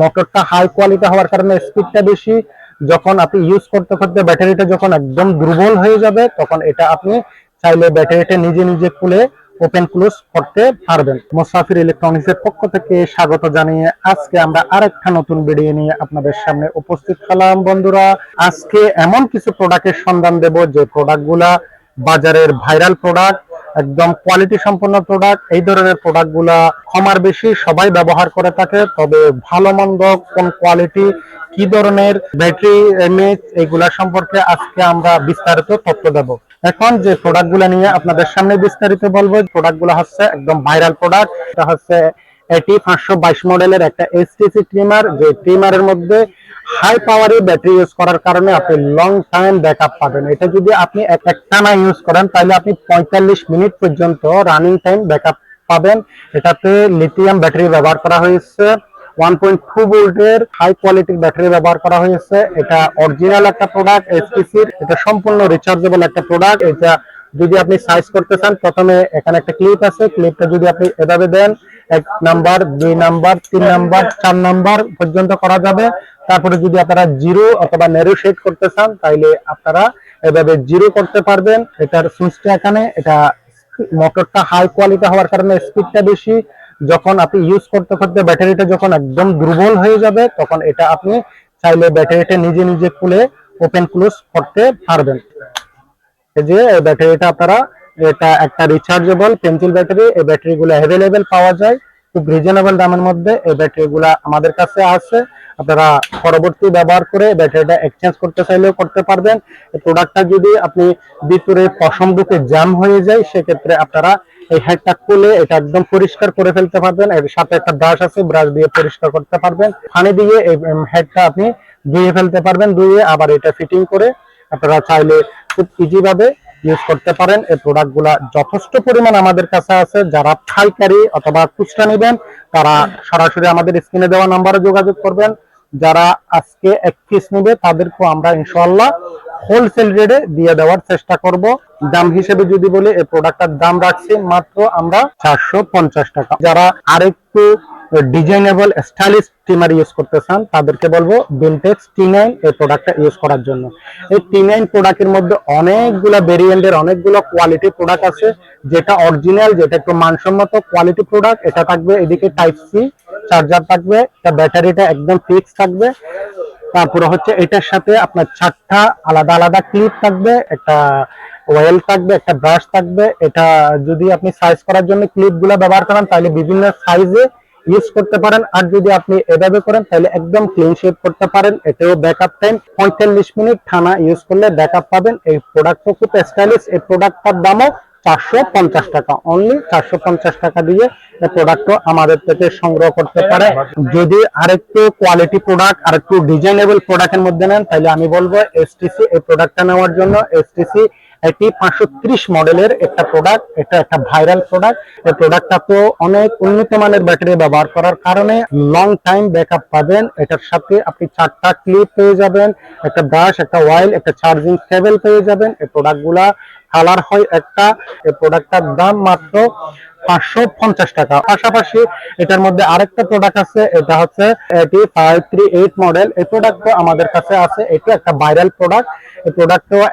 মোটরটা high quality হওয়ার কারণে স্পিডটা বেশি। যখন আপনি ইউজ করতে করতে ব্যাটারিটা যখন একদম দুর্বল হয়ে যাবে, তখন এটা আপনি চাইলে ব্যাটারিটা নিজে নিজে খুলে ওপেন ক্লোজ করতে পারবেন। মোসাফির ইলেকট্রনিক্স এর পক্ষ থেকে স্বাগত জানিয়ে আজকে আমরা আরেকটা নতুন ভিডিও নিয়ে আপনাদের সামনে উপস্থিত হলাম। বন্ধুরা, আজকে এমন কিছু প্রোডাক্টের সন্ধান দেব যে প্রোডাক্টগুলা বাজারের ভাইরাল প্রোডাক্ট একদম কোয়ালিটি সম্পন্ন প্রোডাক্ট এই ধরনের প্রোডাক্টগুলা কমার বেশি সবাই ব্যবহার করে থাকে, তবে ভালো মন্দ কোন কোয়ালিটি কি ধরনের ব্যাটারি এমএচ এগুলা সম্পর্কে আজকে আমরা বিস্তারিত তথ্য দেব। এখন যে প্রোডাক্টগুলা নিয়ে আপনাদের সামনে বিস্তারিত বলব প্রোডাক্টগুলা হচ্ছে একদম ভাইরাল প্রোডাক্ট এটা হচ্ছে এটি পাঁচশো বাইশ মডেলের একটা এইচটিসি ট্রিমার যে ট্রিমারের মধ্যে হাই পাওয়ারি ব্যাটারি ইউজ করার কারণে আপনি লং টাইম ব্যাকআপ পাবেন। এটা যদি আপনি এক একটানা ইউজ করেন, তাহলে আপনি পঁয়তাল্লিশ মিনিট পর্যন্ত রানিং টাইম ব্যাকআপ পাবেন। এটাতে লিথিয়াম ব্যাটারি ব্যবহার করা হয়েছে। ওয়ান পয়েন্ট টু ভোল্টের হাই কোয়ালিটির ব্যাটারি ব্যবহার করা হয়েছে। এটা অরিজিনাল একটা প্রোডাক্ট এসটিসির এটা সম্পূর্ণ রিচার্জেবল একটা প্রোডাক্ট এটা যদি আপনি সাইজ করতে চান, প্রথমে এখানে একটা ক্লিপ আছে। ক্লিপটা যদি আপনি এভাবে দেন এক নাম্বার, দুই নাম্বার, তিন নাম্বার, চার নাম্বার পর্যন্ত করা যাবে। তারপরে যদি আপনারা জিরো অথবা নেরো শেড করতে চান, তাইলে আপনারা এভাবে জিরো করতে পারবেন। এটার সুইচটা এখানে, এটা মোটরটা হাই কোয়ালিটি হওয়ার কারণে স্পিডটা বেশি। যখন আপনি ইউজ করতে করতে ব্যাটারিটা যখন একদম দুর্বল হয়ে যাবে, তখন এটা আপনি চাইলে ব্যাটারিটা নিজে নিজে খুলে ওপেন ক্লোজ করতে পারবেন। এই যে ব্যাটারিটা আপনারা এটা একটা রিচার্জেবল পেন্সিল ব্যাটারি এই ব্যাটারি গুলো অ্যাভেলেবেল পাওয়া যায়। খুব রিজনেবল দামের মধ্যে এই ব্যাটারি গুলা আমাদের কাছে আছে। আপনারা পরবর্তী ব্যবহার করে ব্যাটারিটা এক্সচেঞ্জ করতে চাইলেও করতে পারবেন। প্রোডাক্টটা যদি আপনি ভিতরে পশম ঢুকে জ্যাম হয়ে যায়, সেক্ষেত্রে আপনারা এই হেডটা খুলে এটা একদম পরিষ্কার করে ফেলতে পারবেন। এর সাথে একটা ব্রাশ আছে ব্রাশ দিয়ে পরিষ্কার করতে পারবেন। পানি দিয়ে এই হেডটা আপনি ধুয়ে ফেলতে পারবেন, ধুয়ে আবার এটা ফিটিং করে। আপনারা চাইলে খুব ইজি ভাবে ইউজ করতে পারেন। এই প্রোডাক্টগুলা যথেষ্ট পরিমাণ আমাদের কাছে আছে। যারা পাইকারি অথবা খুচরা নেবেন, তারা সরাসরি আমাদের স্ক্রিনে দেওয়া নাম্বারে যোগাযোগ করবেন। যারা আজকে এক পিস নেবে, তাদেরকেও আমরা ইনশাল্লাহ হোলসেল রেটে দিয়ে দেওয়ার চেষ্টা করব। দাম হিসেবে যদি বলি, এই প্রোডাক্টটার দাম রাখছি মাত্র আমরা চারশো পঞ্চাশ টাকা। যারা আরেকটু ডিজাইনেবল স্টাইলিশ স্টিমার ইউজ করতে চান, তাদেরকে বলব বিনটেক্স টি নাইন এই প্রোডাক্টটা ইউজ করার জন্য। এই টি নাইন প্রোডাক্টের মধ্যে অনেকগুলো ভেরিয়েন্টের অনেকগুলো কোয়ালিটি প্রোডাক্ট আছে, যেটা অরিজিনাল যেটা একটু মানসম্মত কোয়ালিটি প্রোডাক্ট এটা থাকবে এদিকে টাইপ সি চার্জার থাকবে, এটা ব্যাটারিটা একদম ফিক্স থাকবে। তারপরে হচ্ছে এটার সাথে আপনার চারটা আলাদা আলাদা ক্লিপ থাকবে, একটা ওয়েল থাকবে, একটা ব্রাশ থাকবে। এটা যদি আপনি সাইজ করার জন্য ক্লিপগুলো ব্যবহার করেন, তাহলে বিভিন্ন সাইজে ইউজ করতে পারেন। আর যদি আপনি এভাবে করেন, তাহলে একদম ক্লিন শেপ করতে পারেন। এতেও ব্যাকআপ টাইম পঁয়তাল্লিশ মিনিট থানা ইউজ করলে ব্যাকআপ পাবেন। এই প্রোডাক্টটা খুব স্টাইলিশ এই প্রোডাক্টটার দামও চারশো পঞ্চাশ টাকা। অনলি চারশো পঞ্চাশ টাকা দিয়ে এই প্রোডাক্টও আমাদের থেকে সংগ্রহ করতে পারে। যদি আরেকটু কোয়ালিটি প্রোডাক্ট আরেকটু ডিজাইনেবল প্রোডাক্টের মধ্যে নেন, তাহলে আমি বলব এসটিসি এই প্রোডাক্টটা নেওয়ার জন্য এসটিসি এটি পাঁচশো ত্রিশ মডেলের একটা প্রোডাক্ট এটা একটা ভাইরাল প্রোডাক্ট এই প্রোডাক্টটা তো অনেক উন্নত মানের ব্যাটারি ব্যবহার করার কারণে লং টাইম ব্যাকআপ পাবেন। এটার সাথে আপনি চারটা ক্লিপ পেয়ে যাবেন, একটা ব্রাশ একটা ওয়াইল একটা চার্জিং কেবল পেয়ে যাবেন। এই প্রোডাক্টগুলা কালার হয় একটা। এই প্রোডাক্টটার দাম মাত্র পাঁচশো পঞ্চাশ টাকা। পাশাপাশি এটার মধ্যে আরেকটা প্রোডাক্ট আছে, এটা হচ্ছে এটি ফাইভ থ্রি এইট মডেল এই প্রোডাক্ট আমাদের কাছে আছে একটা ভাইরাল প্রোডাক্ট এই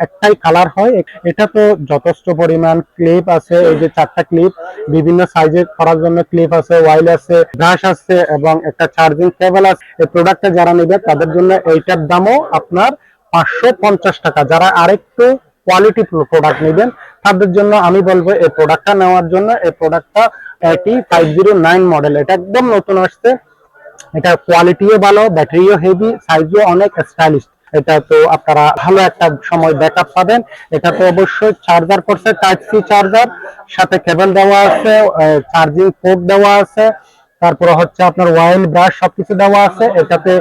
একটাই কালার হয়। এটা তো যথেষ্ট পরিমাণ ক্লিপ আছে, এই যে চারটা ক্লিপ বিভিন্ন সাইজে করার জন্য ক্লিপ আছে ওয়াইল আছে ব্রাশ আছে এবং একটা চার্জিং কেবল আছে। এই প্রোডাক্টটা যারা নেবে, তাদের জন্য এইটার দামও আপনার পাঁচশো পঞ্চাশ টাকা। যারা আরেকটু কোয়ালিটি প্রোডাক্ট নেবেন। তাদের জন্য আমি বলব, এই প্রোডাক্টটা নেওয়ার জন্য, এই প্রোডাক্টটা এটি ফাইভ জিরো নাইন মডেল এটা একদম নতুন আসছে। এটা কোয়ালিটিও ভালো ব্যাটারিও হেভি সাইজও অনেক স্টাইলিশ এটা তো আপনারা ভালো একটা সময় ব্যাকআপ পাবেন। এটা তো অবশ্যই চার্জার করছে টাইপ সি চার্জার সাথে কেবল দেওয়া আছে চার্জিং পোর্ট দেওয়া আছে। তারপরে হচ্ছে আপনার ওয়াইল ব্রাশ সবকিছু দেওয়া আছে। এটাতে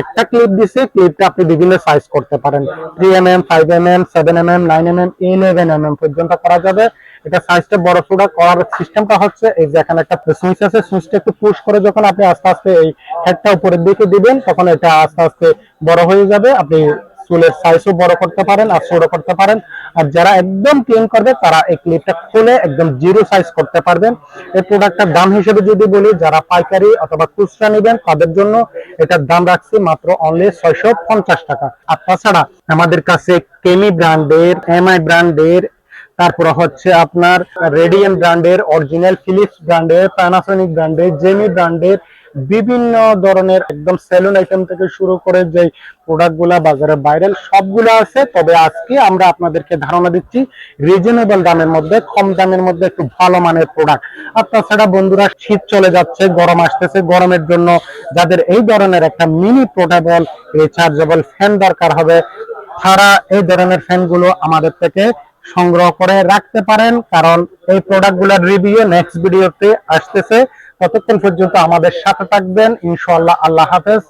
একটা ক্লিপ দিছে ক্লিপটা আপনি বিভিন্ন সাইজ করতে পারেন। Three M M five M M seven M M nine M M eleven M M পর্যন্ত করা যাবে। এটা সাইজটা বড় ছোট করার সিস্টেমটা হচ্ছে এই যে এখানে একটা সুইচ আছে সুইচটা একটু পুশ করে যখন আপনি আস্তে আস্তে এই হেডটা উপরের দিকে দিবেন, তখন এটা আস্তে আস্তে বড় হয়ে যাবে। আপনি চুলের সাইজও বড় করতে পারেন আর ছোট করতে পারেন। আর যারা একদম ক্লিন করবে, তারা এই ক্লিপটা খুলে একদম জিরো সাইজ করতে পারবেন। এই প্রোডাক্টটার দাম হিসেবে যদি বলি, যারা পাইকারি অথবা খুচরা নেবেন, তাদের জন্য এটার দাম রাখছি মাত্র অনলি ছয়শো পঞ্চাশ টাকা। আর তাছাড়া আমাদের কাছে কেমি ব্র্যান্ডের এমআই ব্র্যান্ডের, তারপর হচ্ছে আপনার রেডিয়ান ব্র্যান্ডের অরিজিনাল ফিলিপস ব্র্যান্ডের প্যানাসোনিক ব্র্যান্ডের জেমি ব্র্যান্ডের বিভিন্ন ধরনের একদম সেলুন আইটেম থেকে শুরু করে যে প্রোডাক্টগুলা বাজারে ভাইরাল সবগুলো আছে। তবে আজকে আমরা আপনাদেরকে ধারণা দিচ্ছি রিজনেবল দামের মধ্যে, কম দামের মধ্যে একটু ভালো মানের প্রোডাক্ট আর তাছাড়া বন্ধুরা, শীত চলে যাচ্ছে, গরম আসতেছে। গরমের জন্য যাদের এই ধরনের একটা মিনি পোর্টেবল রিচার্জেবল ফ্যান দরকার হবে, তারা এই ধরনের ফ্যানগুলো আমাদের থেকে সংগ্রহ করে রাখতে পারেন। কারণ এই প্রোডাক্টগুলার রিভিউ নেক্সট ভিডিওতে আসতেছে। ততক্ষণ পর্যন্ত আমাদের সাথে থাকবেন। ইনশাআল্লাহ আল্লাহ হাফেজ।